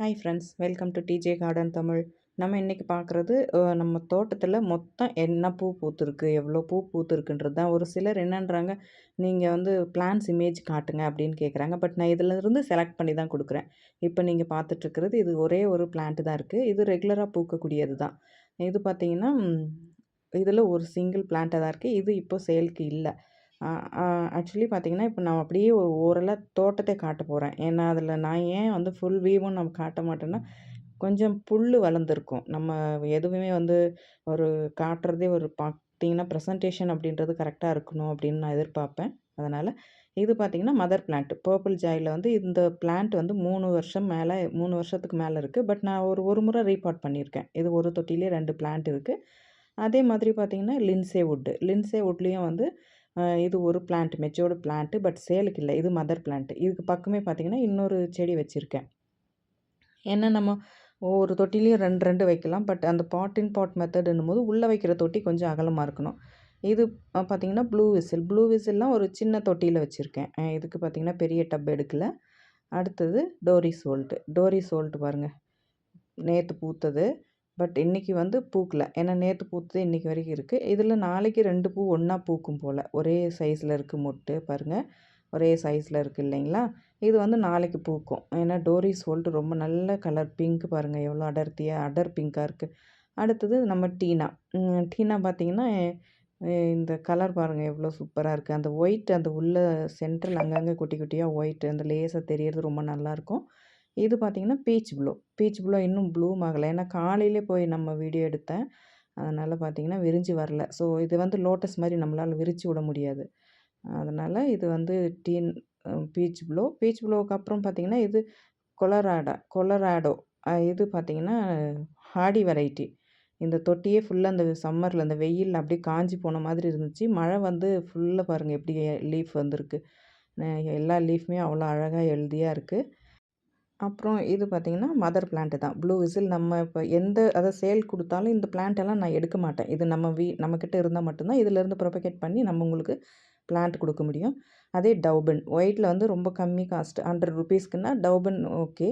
Hi friends welcome to TJ garden Tamil நம்ம இன்றைக்கி பார்க்குறது நம்ம தோட்டத்தில் மொத்தம் என்ன பூ பூத்துருக்கு எவ்வளோ பூ பூத்துருக்குன்றது தான். ஒரு சிலர் என்னன்றாங்க நீங்கள் வந்து பிளான்ஸ் இமேஜ் காட்டுங்க அப்படின்னு கேட்குறாங்க பட் நான் இதிலிருந்து செலக்ட் பண்ணி தான் கொடுக்குறேன். இப்போ நீங்கள் பார்த்துட்ருக்கிறது இது ஒரே ஒரு பிளான்ட் தான் இருக்குது இது ரெகுலராக பூக்கக்கூடியது தான். இது பார்த்திங்கன்னா இதில் ஒரு சிங்கிள் பிளான்ட்டாக தான் இருக்குது இது இப்போ சேல்க்கு இல்லை. ஆக்சுவலி பார்த்திங்கன்னா இப்போ நான் அப்படியே ஒரு ஓரலாக தோட்டத்தை காட்ட போகிறேன் ஏன்னா அதில் நான் ஏன் வந்து ஃபுல் வியூவும் நம்ம காட்ட மாட்டேன்னா கொஞ்சம் புல் வளர்ந்துருக்கும். நம்ம எதுவுமே வந்து ஒரு காட்டுறதே ஒரு பார்த்திங்கன்னா ப்ரெசன்டேஷன் அப்படின்றது கரெக்டாக இருக்கணும் அப்படின்னு நான் எதிர்பார்ப்பேன். அதனால் இது பார்த்திங்கன்னா மதர் பிளான்ட் பர்பிள் ஜாயில் வந்து இந்த பிளான்ட் வந்து மூணு வருஷம் மேலே மூணு வருஷத்துக்கு மேலே இருக்குது பட் நான் ஒரு ஒரு முறை ரீபார்ட் பண்ணியிருக்கேன். இது ஒரு தொட்டிலே ரெண்டு பிளான்ட் இருக்குது அதே மாதிரி பார்த்திங்கன்னா லின்சே வுட்டு லின்சே வுட்லேயும் வந்து இது ஒரு பிளான்ட் மெச்சோர்டு பிளான்ட்டு பட் சேலுக்கு இல்லை. இது மதர் பிளான்ட்டு இதுக்கு பக்கமே பார்த்திங்கன்னா இன்னொரு செடி வச்சுருக்கேன். ஏன்னா நம்ம ஒவ்வொரு தொட்டிலையும் ரெண்டு ரெண்டு வைக்கலாம். பட் அந்த பாட் இன் பாட் மெத்தடுன்னும் போது உள்ளே வைக்கிற தொட்டி கொஞ்சம் அகலமாக இருக்கணும். இது பார்த்திங்கன்னா ப்ளூ விசில் ப்ளூ விசில்லாம் ஒரு சின்ன தொட்டியில் வச்சுருக்கேன். இதுக்கு பார்த்திங்கன்னா பெரிய டப் எடுக்கல. அடுத்தது டோரி சோல்ட்டு டோரி சோல்ட்டு பாருங்கள் நேற்று பூத்தது. பட் இன்றைக்கி வந்து பூக்கலை. ஏன்னா நேற்று பூத்தது இன்றைக்கி வரைக்கும் இருக்குது இதில் நாளைக்கு ரெண்டு பூ ஒன்றா பூக்கும் போல். ஒரே சைஸில் இருக்குது மொட்டு பாருங்கள் ஒரே சைஸில் இருக்குது இல்லைங்களா? இது வந்து நாளைக்கு பூக்கும். ஏன்னா டோரி சோல்ட்டு ரொம்ப நல்ல கலர். பிங்க் பாருங்கள் எவ்வளோ அடர்த்தியாக அடர் பிங்க்காக இருக்குது அடுத்தது நம்ம டீனா. டீனா பார்த்திங்கன்னா இந்த கலர் பாருங்கள் எவ்வளோ சூப்பராக இருக்குது அந்த ஒயிட் அந்த உள்ள சென்ட்ரல் அங்கங்கே குட்டி குட்டியாக ஒயிட் அந்த லேஸாக தெரியறது ரொம்ப நல்லாயிருக்கும் இது பார்த்திங்கன்னா பீச் ப்ளூ. பீச் ப்ளூ இன்னும் ப்ளூம் ஆகலை. ஏன்னா காலையிலே போய் நம்ம வீடியோ எடுத்தேன். அதனால் பார்த்திங்கன்னா விரிஞ்சு வரல. ஸோ இது வந்து லோட்டஸ் மாதிரி நம்மளால் விரித்து விட முடியாது. அதனால் இது வந்து டீன் பீச் ப்ளூ. பீச் ப்ளூவுக்கு அப்புறம் பார்த்திங்கன்னா இது கொலராடா கொலராடோ. இது பார்த்திங்கன்னா ஹாடி வெரைட்டி. இந்த தொட்டியே ஃபுல்லாக அந்த சம்மரில் அந்த வெயில் அப்படியே காஞ்சி போன மாதிரி இருந்துச்சு. மழை வந்து ஃபுல்லாக பாருங்கள் எப்படி லீஃப் வந்திருக்கு. எல்லா லீஃப்மே அவ்வளோ அழகாக ஹெல்தியாக இருக்குது அப்புறம் இது பார்த்திங்கன்னா மதர் பிளான்ட்டு தான். ப்ளூ விசில் நம்ம இப்போ எந்த அதை சேல் கொடுத்தாலும் இந்த பிளான்ட்டெல்லாம் நான் எடுக்க மாட்டேன். இது நம்ம வீ நம்மக்கிட்ட இருந்தால் மட்டும்தான் இதிலேருந்து ப்ரொபகேட் பண்ணி நம்ம உங்களுக்கு பிளான்ட் கொடுக்க முடியும். அதே டவுபன் ஒயிட்டில் வந்து ரொம்ப கம்மி காஸ்ட் ஹண்ட்ரட் ருபீஸ்க்குன்னா டவுபன் ஓகே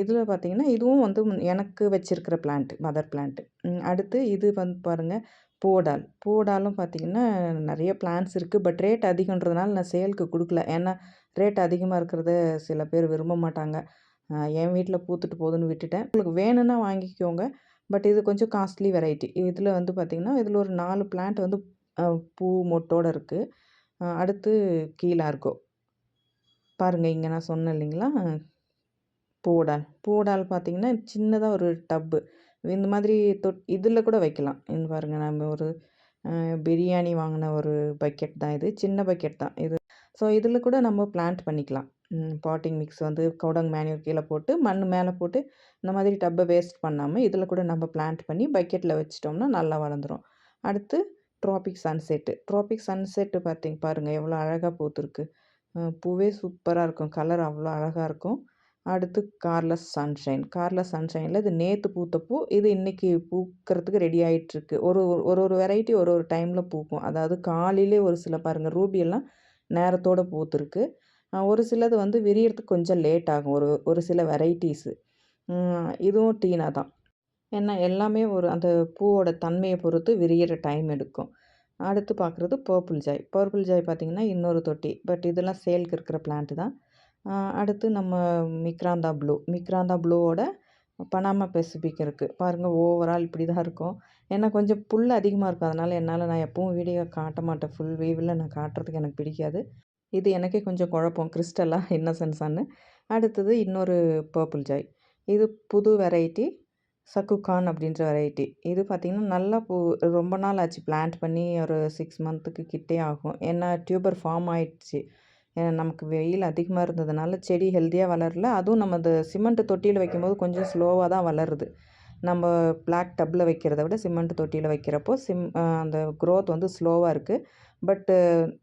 இதில் பார்த்திங்கன்னா இதுவும் வந்து எனக்கு வச்சுருக்கிற பிளான்ட் மதர் பிளான்ட்டு அடுத்து இது வந்து பாருங்கள் போடால். போடாலும் பார்த்திங்கன்னா நிறைய பிளான்ஸ் இருக்குது பட் ரேட் அதிகன்றதுனால நான் சேலுக்கு கொடுக்கல. ஏன்னா ரேட் அதிகமாக இருக்கிறத சில பேர் விரும்ப மாட்டாங்க. என் வீட்டில் பூத்துட்டு போகுதுன்னு விட்டுட்டேன். உங்களுக்கு வேணும்னா வாங்கிக்கோங்க. பட் இது கொஞ்சம் காஸ்ட்லி வெரைட்டி இதில் வந்து பார்த்திங்கன்னா இதில் ஒரு நாலு பிளான்ட் வந்து பூ மொட்டோடு இருக்குது அடுத்து கீழே இருக்கும். பாருங்கள் இங்கே நான் சொன்னேன் இல்லைங்களா? பூடால். பூடால் பார்த்திங்கன்னா சின்னதாக ஒரு டப்பு. இந்த மாதிரி தொட் இதில் கூட வைக்கலாம். இந்த பாருங்கள் நம்ம ஒரு பிரியாணி வாங்கின ஒரு பக்கெட் தான் இது. சின்ன பக்கெட் தான் இது. ஸோ இதில் கூட நம்ம பிளான்ட் பண்ணிக்கலாம். பாட்டிங் மிக்ஸ் வந்து கவுடங் மேனியூர் கீழே போட்டு மண் மேலே போட்டு இந்த மாதிரி டப்பை வேஸ்ட் பண்ணாமல் இதில் கூட நம்ம பிளான்ட் பண்ணி பக்கெட்டில் வச்சிட்டோம்னா நல்லா வளர்ந்துடும் அடுத்து ட்ராபிக் சன்செட்டு ட்ராபிக் சன்செட்டு பார்த்திங்க பாருங்கள் எவ்வளோ அழகாக பூத்துருக்கு. பூவே சூப்பராக இருக்கும். கலர் அவ்வளோ அழகாக இருக்கும். அடுத்து கார்லஸ் சன்ஷைன் கார்லஸ் சன்ஷைனில் இது நேற்று பூத்த பூ இது இன்றைக்கி பூக்கிறதுக்கு ரெடி ஆகிட்டுருக்கு ஒரு ஒரு ஒரு வெரைட்டி ஒரு ஒரு டைமில் பூக்கும். அதாவது காலையிலே ஒரு சில பாருங்கள் ரூபியெல்லாம் நேரத்தோடு பூத்துருக்கு. ஒரு சிலது வந்து விரியறதுக்கு கொஞ்சம் லேட் ஆகும். ஒரு ஒரு சில வெரைட்டிஸு இதுவும் டீனா தான். ஏன்னா எல்லாமே ஒரு அந்த பூவோட தன்மையை பொறுத்து விரியிற டைம் எடுக்கும். அடுத்து பார்க்குறது பர்பிள் ஜாய் பர்பிள் ஜாய் பார்த்திங்கன்னா இன்னொரு தொட்டி. பட் இதெல்லாம் சேலுக்கு இருக்கிற பிளான்ட்டு தான். அடுத்து நம்ம மிக்ராந்தா ப்ளூ. மிக்ராந்தா ப்ளூவோட பனாமா பெசிபிக் இருக்குது பாருங்கள் ஓவரால் இப்படி தான் இருக்கும். ஏன்னா கொஞ்சம் புல் அதிகமாக இருக்கும். அதனால் என்னால் நான் எப்பவும் வீடியோ காட்ட மாட்டேன். ஃபுல் வீவில் நான் காட்டுறதுக்கு எனக்கு பிடிக்காது. இது எனக்கே கொஞ்சம் குழப்பம். கிறிஸ்டலாக இன்னசென்ஸான்னு அடுத்தது இன்னொரு பர்பிள் ஜாய் இது புது வெரைட்டி சக்குகான் அப்படின்ற வெரைட்டி இது பார்த்திங்கன்னா நல்லா பூ ரொம்ப நாள் ஆச்சு. பிளான்ட் பண்ணி ஒரு சிக்ஸ் மந்த்துக்கு கிட்டே ஆகும். ஏன்னா டியூபர் ஃபார்ம் ஆயிடுச்சு. நமக்கு வெயில் அதிகமாக இருந்ததுனால செடி ஹெல்த்தியாக வளரல. அதுவும் நம்ம அந்த சிமெண்ட் தொட்டியில் வைக்கும்போது கொஞ்சம் ஸ்லோவாக தான் வளருது. நம்ம பிளாக் டப்பில் வைக்கிறத விட சிமெண்ட் தொட்டியில் வைக்கிறப்போ சிம் அந்த க்ரோத் வந்து ஸ்லோவாக இருக்குது பட்டு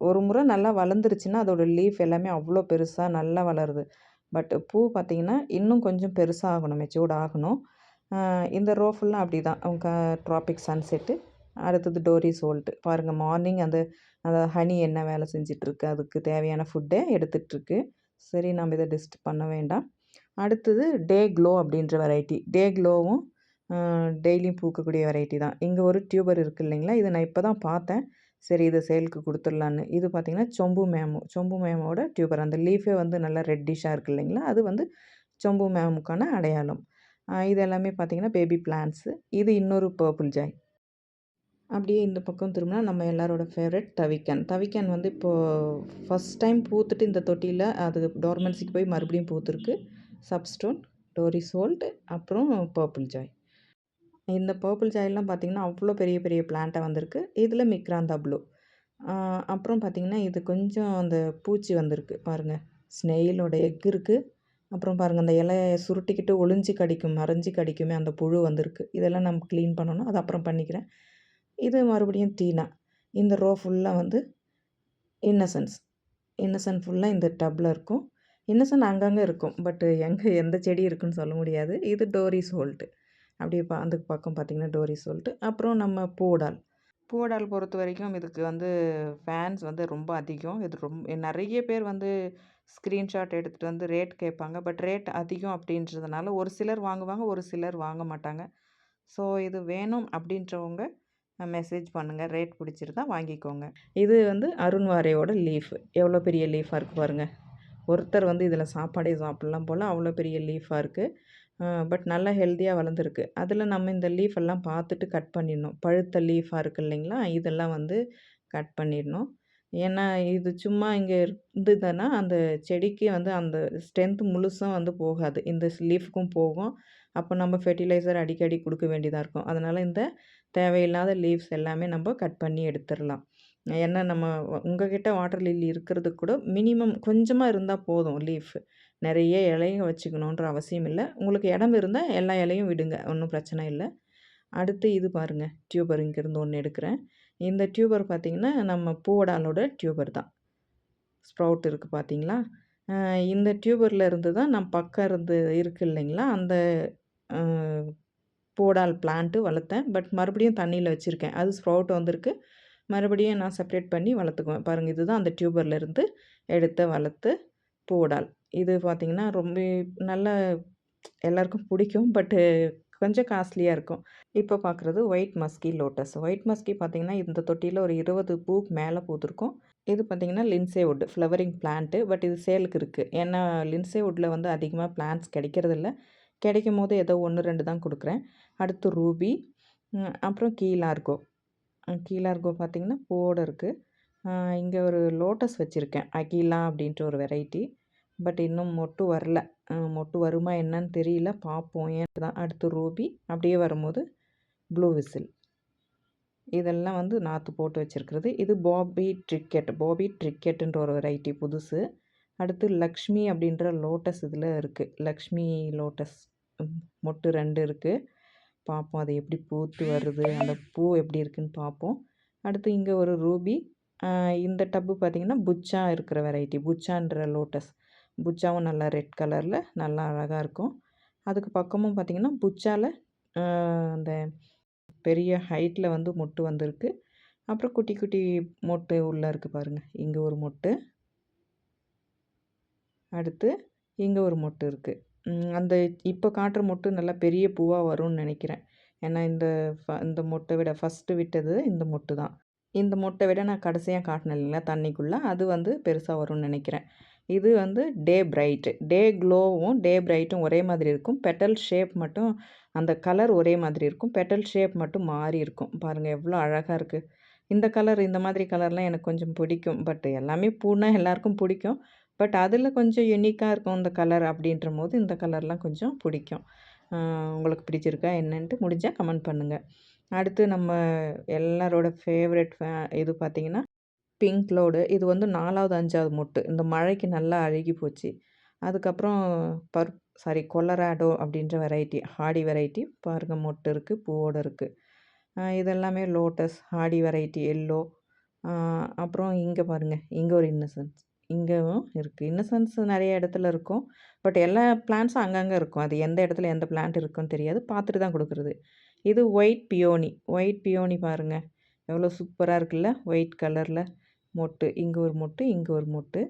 ஒரு முறை நல்லா வளர்ந்துருச்சுன்னா அதோடய லீஃப் எல்லாமே அவ்வளோ பெருசாக நல்லா வளருது. பட் பூ பார்த்திங்கன்னா இன்னும் கொஞ்சம் பெருசாக ஆகணும் மெச்சூர்ட் ஆகணும் இந்த ரோ ஃபுல்லாக அப்படி தான் அவங்க ட்ராபிக் சன்செட்டு அடுத்தது டோரி சோல்ட்டு பாருங்கள் மார்னிங் அந்த அந்த ஹனி என்ன வேலை செஞ்சிட்ருக்கு அதுக்கு தேவையான ஃபுட்டே எடுத்துகிட்ருக்கு சரி நம்ம இதை டிஸ்ட் பண்ண வேண்டாம். அடுத்தது டே க்ளோ அப்படின்ற வெரைட்டி டே க்ளோவும் டெய்லியும் பூக்கக்கூடிய வெரைட்டி தான். இங்கே ஒரு டியூபர் இருக்குது இல்லைங்களா இதை நான் இப்போ தான் பார்த்தேன். சரி இதை சேலுக்கு கொடுத்துடலான்னு. இது பார்த்திங்கன்னா சொம்பு மேமு சொம்பு மேமோட டியூபர் அந்த லீஃபே வந்து நல்லா ரெட்டிஷாக இருக்குது இல்லைங்களா அது வந்து சொம்பு மேமுக்கான அடையாளம். இது எல்லாமே பார்த்திங்கன்னா பேபி பிளான்ஸு இது இன்னொரு பர்பிள் ஜாய் அப்படியே இந்த பக்கம் திரும்பினா நம்ம எல்லாரோட ஃபேவரட் தவிக்கன். தவிக்கன் வந்து இப்போது ஃபஸ்ட் டைம் பூத்துட்டு இந்த தொட்டியில் அது டோர்மென்சிக்கு போய் மறுபடியும் பூத்துருக்கு. சப்ஸ்டோன் டோரி சோல்ட் அப்புறம் பர்பிள் ஜாய் இந்த பர்பிள் ஜாயெல்லாம் பார்த்திங்கன்னா அவ்வளோ பெரிய பெரிய பிளான்ட்டாக வந்திருக்கு. இதில் மிக்ராந்தா ப்ளூ அப்புறம் பார்த்திங்கன்னா இது கொஞ்சம் அந்த பூச்சி வந்திருக்கு. பாருங்கள் ஸ்னெயிலோட எக் இருக்குது அப்புறம் பாருங்கள் அந்த இலையை சுருட்டிக்கிட்டு ஒளிஞ்சு கடிக்கும் மறைஞ்சு கடிக்குமே அந்த புழு வந்திருக்கு. இதெல்லாம் நம்ம க்ளீன் பண்ணணும். அது அப்புறம் பண்ணிக்கிறேன். இது மறுபடியும் டீனா. இந்த ரோ ஃபுல்லாக வந்து இன்னசன்ஸ். இன்னசன் ஃபுல்லாக இந்த டப்பில் இருக்கும். இன்னசென்ட் அங்கங்கே இருக்கும். பட்டு எங்கே எந்த செடி இருக்குன்னு சொல்ல முடியாது. இது டோரி சோல்ட்டு அப்படியே பா அந்த பக்கம் பார்த்திங்கன்னா டோரி சோல்ட்டு அப்புறம் நம்ம பூடால். பூடால் பொறுத்த வரைக்கும் இதுக்கு வந்து ஃபேன்ஸ் வந்து ரொம்ப அதிகம். இது ரொம்ப நிறைய பேர் வந்து ஸ்க்ரீன்ஷாட் எடுத்துகிட்டு வந்து ரேட் கேட்பாங்க. பட் ரேட் அதிகம் அப்படின்றதுனால ஒரு சிலர் வாங்குவாங்க ஒரு சிலர் வாங்க மாட்டாங்க. ஸோ இது வேணும் அப்படின்றவங்க மெசேஜ் பண்ணுங்கள் ரேட் பிடிச்சிருந்தா வாங்கிக்கோங்க. இது வந்து அருண்வாரையோட லீஃப். எவ்வளோ பெரிய லீஃபாக இருக்குது பாருங்கள் ஒருத்தர் வந்து இதில் சாப்பாடே சாப்பிட்லாம் போல் அவ்வளோ பெரிய லீஃபாக இருக்குது பட் நல்லா ஹெல்த்தியாக வளர்ந்துருக்கு. அதில் நம்ம இந்த லீஃப் எல்லாம் பார்த்துட்டு கட் பண்ணிடணும். பழுத்த லீஃபாக இருக்குது இல்லைங்களா? இதெல்லாம் வந்து கட் பண்ணிடணும். ஏன்னா இது சும்மா இங்கே இருந்ததுன்னா அந்த செடிக்கு வந்து அந்த ஸ்ட்ரென்த் முழுசும் வந்து போகாது. இந்த லீஃப்க்கும் போகும். அப்போ நம்ம ஃபெர்டிலைசர் அடிக்கடி கொடுக்க வேண்டியதாக இருக்கும். அதனால் இந்த தேவையில்லாத லீவ்ஸ் எல்லாமே நம்ம கட் பண்ணி எடுத்துடலாம். ஏன்னா நம்ம உங்ககிட்ட வாட்டர் லில்லி இருக்கிறது கூட மினிமம் கொஞ்சமாக இருந்தால் போதும் லீஃப் நிறைய இலையும் வச்சுக்கணுன்ற அவசியம் இல்லை. உங்களுக்கு இடம் இருந்தால் எல்லா இலையும் விடுங்க. ஒன்றும் பிரச்சனை இல்லை. அடுத்து இது பாருங்கள் டியூபர் இங்கேருந்து ஒன்று எடுக்கிறேன். இந்த டியூபர் பார்த்திங்கன்னா நம்ம பூவடாலோட டியூபர் தான். ஸ்ப்ரவுட் இருக்குது பார்த்தீங்களா இந்த டியூபரில் இருந்து தான் நான் பக்கம் இருந்து இருக்குது இல்லைங்களா? அந்த பூடால் பிளான்ட்டு வளர்த்தேன். பட் மறுபடியும் தண்ணியில் வச்சுருக்கேன். அது ஸ்ப்ரவுட் வந்திருக்கு. மறுபடியும் நான் செப்ரேட் பண்ணி வளர்த்துக்குவேன். பாருங்கள் இதுதான் அந்த டியூபர்லேருந்து எடுத்து வளர்த்து பூடால். இது பார்த்திங்கன்னா ரொம்ப நல்ல எல்லாருக்கும் பிடிக்கும். பட்டு கொஞ்சம் காஸ்ட்லியாக இருக்கும். இப்போ பார்க்குறது white musky lotus white musky பார்த்திங்கன்னா இந்த தொட்டியில் ஒரு இருபது பூ மேலே பூத்துருக்கும். இது பார்த்திங்கன்னா லின்சே வுட் ஃப்ளவரிங் பிளான்ட்டு பட் இது சேலுக்கு இருக்குது ஏன்னா லின்சே வுட்டில் வந்து அதிகமாக பிளான்ட்ஸ் கிடைக்கிறதில்ல. கிடைக்கும் போது ஏதோ ஒன்று ரெண்டு தான் கொடுக்குறேன். அடுத்து ரூபி அப்புறம் கீழார்கோ. கீழார்கோ பார்த்திங்கன்னா போட இருக்குது இங்கே ஒரு லோட்டஸ் வச்சுருக்கேன் அகிலா அப்படின்ற ஒரு வெரைட்டி. பட் இன்னும் மொட்டு வரல. மொட்டு வருமா என்னன்னு தெரியல பார்ப்போம். ஏன் தான்? அடுத்து ரூபி அப்படியே வரும்போது ப்ளூ விசில். இதெல்லாம் வந்து நாற்று போட்டு வச்சுருக்கிறது. இது பாபி ட்ரிக்கெட் பாபி ட்ரிக்கெட்டுன்ற ஒரு வெரைட்டி புதுசு. அடுத்து லக்ஷ்மி அப்படின்ற லோட்டஸ் இதில் இருக்குது லக்ஷ்மி லோட்டஸ். மொட்டு ரெண்டு இருக்குது பார்ப்போம் அது எப்படி பூத்து வருது அந்த பூ எப்படி இருக்குதுன்னு பார்ப்போம் அடுத்து இங்கே ஒரு ரூபி. இந்த டப்பு பார்த்திங்கன்னா புச்சா இருக்கிற வெரைட்டி புச்சான்ற லோட்டஸ். புச்சாவும் நல்லா ரெட் கலரில் நல்லா அழகாக இருக்கும். அதுக்கு பக்கமும் பார்த்திங்கன்னா புச்சாவில் அந்த பெரிய ஹைட்டில் வந்து மொட்டு வந்திருக்கு. அப்புறம் குட்டி குட்டி மொட்டு உள்ளே இருக்குது பாருங்கள் இங்கே ஒரு மொட்டு. அடுத்து இங்கே ஒரு மொட்டு இருக்குது அந்த இப்போ காட்டுற மொட்டு நல்லா பெரிய பூவாக வரும்னு நினைக்கிறேன். ஏன்னா இந்த ஃப இந்த மொட்டை விட ஃபஸ்ட்டு விட்டது இந்த மொட்டு தான். இந்த மொட்டை விட நான் கடைசியாக காட்டினேன் இல்லைங்களா தண்ணிக்குள்ளே. அது வந்து பெருசாக வரும்னு நினைக்கிறேன். இது வந்து டே பிரைட்டு. டே க்ளோவும் டே பிரைட்டும் ஒரே மாதிரி இருக்கும். பெட்டல் ஷேப் மட்டும் அந்த கலர் ஒரே மாதிரி இருக்கும். பெட்டல் ஷேப் மட்டும் மாறி இருக்கும். பாருங்கள் எவ்வளோ அழகாக இருக்குது இந்த கலர் இந்த மாதிரி கலர்லாம் எனக்கு கொஞ்சம் பிடிக்கும். பட் எல்லாமே பூனா எல்லாருக்கும் பிடிக்கும். பட் அதில் கொஞ்சம் யுனிக்காக இருக்கும் இந்த கலர் அப்படின்ற போது இந்த கலர்லாம் கொஞ்சம் பிடிக்கும். உங்களுக்கு பிடிச்சிருக்கா என்னன்ட்டு முடிஞ்சால் கமெண்ட் பண்ணுங்கள் அடுத்து நம்ம எல்லாரோட ஃபேவரெட் ஃபே இது பார்த்திங்கன்னா பிங்க் லோடு இது வந்து நாலாவது அஞ்சாவது மொட்டு. இந்த மழைக்கு நல்லா அழுகி போச்சு. அதுக்கப்புறம் பர் சாரி கொலராடோ அப்படின்ற வெரைட்டி ஹாடி வெரைட்டி பாருங்கள் மொட்டு இருக்குது பூவோடு இருக்குது இதெல்லாமே லோட்டஸ் ஹாடி வெரைட்டி எல்லோ அப்புறம் இங்கே பாருங்கள் இங்கே ஒரு இன்னசென்ஸ் இங்கேவும் இருக்குது இன்னசென்ஸ் நிறைய இடத்துல இருக்கும். பட் எல்லா பிளான்ட்ஸும் அங்கங்கே இருக்கும். அது எந்த இடத்துல எந்த பிளான்ட் இருக்குன்னு தெரியாது. பார்த்துட்டு தான் கொடுக்குறது. இது ஒயிட் பியோனி. ஒயிட் பியோனி பாருங்கள் எவ்வளோ சூப்பராக இருக்குல்ல? ஒயிட் கலரில் மொட்டு. இங்கே ஒரு மொட்டு இங்கே ஒரு மொட்டு.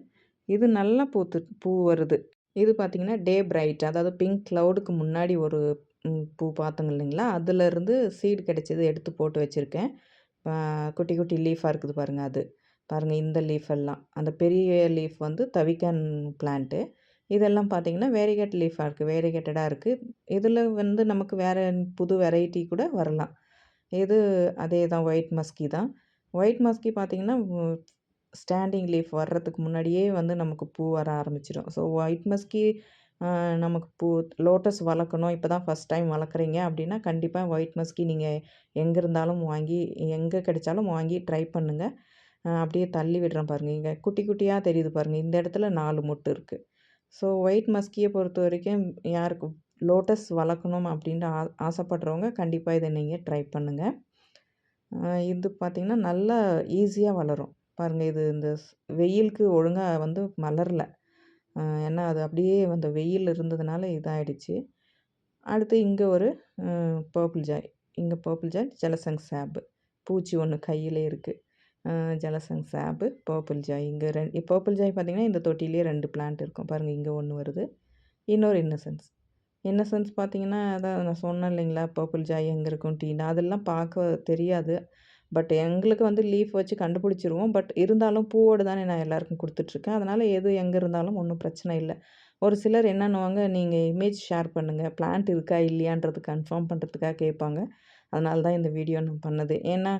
இது நல்லா பூத்து பூ வருது. இது பார்த்திங்கன்னா டே பிரைட். அதாவது பிங்க் க்ளவுடுக்கு முன்னாடி ஒரு பூ பார்த்தோங்க இல்லைங்களா? அதுலேருந்து சீடு கிடச்சது எடுத்து போட்டு வச்சுருக்கேன். குட்டி குட்டி லீஃபாக இருக்குது பாருங்கள் அது. பாருங்கள் இந்த லீஃப் எல்லாம். அந்த பெரிய லீஃப் வந்து தவிக்கான் பிளான்ட்டு இதெல்லாம் பார்த்திங்கன்னா வேரிகேட் லீஃபாக இருக்குது வேரிகேட்டடாக இருக்குது இதில் வந்து நமக்கு வேறு புது வெரைட்டி கூட வரலாம். இது அதே தான் ஒயிட் மஸ்கி தான். ஒயிட் மஸ்கி பார்த்திங்கன்னா ஸ்டாண்டிங் லீஃப் வர்றதுக்கு முன்னாடியே வந்து நமக்கு பூ வர ஆரம்பிச்சிடும் ஸோ ஒயிட் மஸ்கி நமக்கு பூ லோட்டஸ் வளர்க்கணும். இப்போ தான் ஃபஸ்ட் டைம் வளர்க்குறீங்க அப்படின்னா கண்டிப்பாக ஒயிட் மஸ்கி நீங்கள் எங்கே இருந்தாலும் வாங்கி எங்கே கிடைச்சாலும் வாங்கி ட்ரை பண்ணுங்கள் அப்படியே தள்ளி விடுறேன் பாருங்கள் இங்கே குட்டி குட்டியாக தெரியுது பாருங்கள் இந்த இடத்துல நாலு மொட்டு இருக்குது ஸோ ஒயிட் மஸ்கியை பொறுத்த வரைக்கும் யாருக்கு லோட்டஸ் வளர்க்கணும் அப்படின்ட்டு ஆ ஆசைப்படுறவங்க கண்டிப்பாக இதை நீங்கள் ட்ரை பண்ணுங்கள் இது பார்த்திங்கன்னா நல்லா ஈஸியாக வளரும். பாருங்கள் இது இந்த வெயிலுக்கு ஒழுங்காக வந்து மலரல. ஏன்னா அது அப்படியே அந்த வெயில் இருந்ததுனால இதாகிடுச்சு அடுத்து இங்கே ஒரு பர்பிள் ஜாய். இங்கே பர்பிள் ஜாய் ஜலசங் சாப்பு பூச்சி ஒன்று கையிலே இருக்குது ஜலசங் சாப்பு பர்பிள் ஜாய். இங்கே ரெண்டு பர்பிள் ஜாய் பார்த்திங்கன்னா இந்த தொட்டிலே ரெண்டு பிளான்ட் இருக்கும். பாருங்கள் இங்கே ஒன்று வருது. இன்னொரு இன்னசென்ஸ் இன்னசென்ஸ் பார்த்திங்கன்னா அதான் நான் சொன்னேன் இல்லைங்களா பர்பிள் ஜாய் எங்கே இருக்கும் டீனா அதெல்லாம் பார்க்க தெரியாது. பட் எங்களுக்கு வந்து லீஃப் வச்சு கண்டுபிடிச்சிருவோம். பட் இருந்தாலும் பூவோடு தானே நான் எல்லாருக்கும் கொடுத்துட்ருக்கேன். அதனால் எது எங்கே இருந்தாலும் ஒன்றும் பிரச்சனை இல்லை. ஒரு சிலர் என்னன்னுவாங்க நீங்கள் இமேஜ் ஷேர் பண்ணுங்கள் பிளான்ட் இருக்கா இல்லையான்றது கன்ஃபார்ம் பண்ணுறதுக்காக கேட்பாங்க. அதனால தான் இந்த வீடியோ நான் பண்ணது. ஏன்னா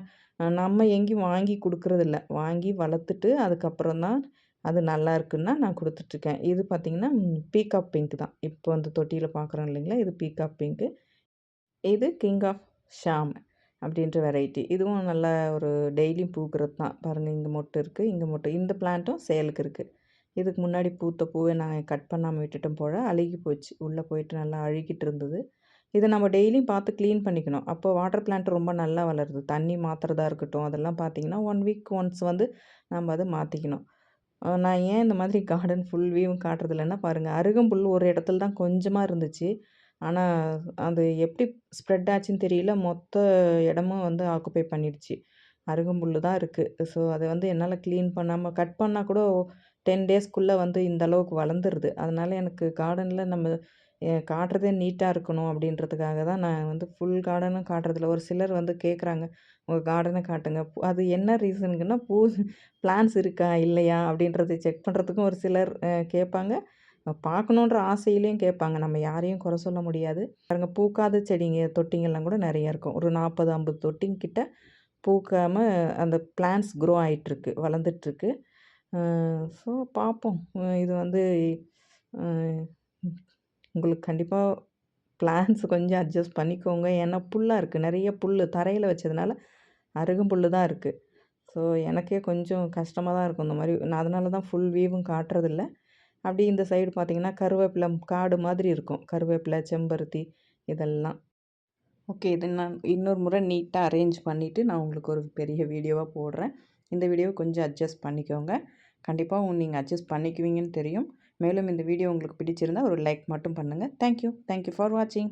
நம்ம எங்கேயும் வாங்கி கொடுக்குறதில்ல. வாங்கி வளர்த்துட்டு அதுக்கப்புறம் தான் அது நல்லா இருக்குன்னா நான் கொடுத்துட்ருக்கேன். இது பார்த்திங்கன்னா பீகாக் பிங்க் தான். இப்போ அந்த தொட்டியில் பார்க்குறோம் இல்லைங்களா? இது பீகாக் பிங்க்கு இது கிங் ஆஃப் ஷாம் அப்படின்ற வெரைட்டி இதுவும் நல்லா ஒரு டெய்லியும் பூக்கிறது தான். பாருங்கள் இங்கே மொட்டு இருக்குது இங்கே மொட்டு. இந்த பிளான்ட்டும் சேலுக்கு இருக்குது இதுக்கு முன்னாடி பூத்த பூவை நாங்கள் கட் பண்ணாமல் விட்டுட்டோம் போல் அழுகி போச்சு. உள்ளே போயிட்டு நல்லா அழுகிட்டு இருந்தது. இதை நம்ம டெய்லியும் பார்த்து க்ளீன் பண்ணிக்கணும். அப்போ வாட்டர் பிளான்ட் ரொம்ப நல்லா வளருது. தண்ணி மாற்றுறதா இருக்கட்டும் அதெல்லாம் பார்த்திங்கன்னா ஒன் வீக் ஒன்ஸ் வந்து நம்ம அதை மாற்றிக்கணும் நான் ஏன் இந்த மாதிரி கார்டன் ஃபுல் வியூவும் காட்டுறதில்லன்னா பாருங்கள் அருகம்புல் ஒரு இடத்துல தான் கொஞ்சமாக இருந்துச்சு. ஆனால் அது எப்படி ஸ்ப்ரெட் ஆச்சுன்னு தெரியல. மொத்த இடமும் வந்து ஆக்குப்பை பண்ணிடுச்சு. அருகம்புல் தான் இருக்குது ஸோ அதை வந்து என்னால் க்ளீன் பண்ணாமல் கட் பண்ணால் கூட டென் டேஸ்க்குள்ளே வந்து இந்த அளவுக்கு வளர்ந்துருது. அதனால் எனக்கு கார்டனில் நம்ம காட்டுறதே நீட்டாக இருக்கணும் அப்படின்றதுக்காக தான் நான் வந்து ஃபுல் கார்டனும் காட்டுறதில்ல. ஒரு சிலர் வந்து கேட்குறாங்க உங்கள் கார்டனை காட்டுங்க. அது என்ன ரீசனுக்குன்னா பூ பிளான்ஸ் இருக்கா இல்லையா அப்படின்றத செக் பண்ணுறதுக்கும் ஒரு சிலர் கேட்பாங்க பார்க்கணுன்ற ஆசையிலையும் கேட்பாங்க நம்ம யாரையும் குறை சொல்ல முடியாது. பாருங்கள் பூக்காத செடிங்க தொட்டிங்கெல்லாம் கூட நிறைய இருக்கும். ஒரு நாற்பது ஐம்பது தொட்டிங்க கிட்ட பூக்காமல் அந்த பிளான்ஸ் க்ரோ ஆகிட்டுருக்கு வளர்ந்துட்டுருக்கு. ஸோ பார்ப்போம். இது வந்து உங்களுக்கு கண்டிப்பாக பிளான்ஸ் கொஞ்சம் அட்ஜஸ்ட் பண்ணிக்கோங்க. ஏன்னா புல்லாக இருக்குது நிறைய புல் தரையில் வச்சதுனால அருகும் தான் இருக்குது ஸோ எனக்கே கொஞ்சம் கஷ்டமாக தான் இருக்கும். இந்த மாதிரி நான் அதனால தான் ஃபுல் வியூவும் காட்டுறதில்ல. அப்படி இந்த சைடு பார்த்திங்கன்னா கருவேப்பிலை காடு மாதிரி இருக்கும். கருவேப்பிலை செம்பருத்தி இதெல்லாம். ஓகே இது நான் இன்னொரு முறை நீட்டாக அரேஞ்ச் பண்ணிவிட்டு நான் உங்களுக்கு ஒரு பெரிய வீடியோவாக போடுறேன். இந்த வீடியோவை கொஞ்சம் அட்ஜஸ்ட் பண்ணிக்கோங்க. கண்டிப்பாக நீங்கள் அட்ஜஸ்ட் பண்ணிக்குவீங்கன்னு தெரியும். மேலும் இந்த வீடியோ உங்களுக்கு பிடிச்சிருந்தால் ஒரு லைக் மட்டும் பண்ணுங்கள் தேங்க்யூ தேங்க்யூ ஃபார் வாட்சிங்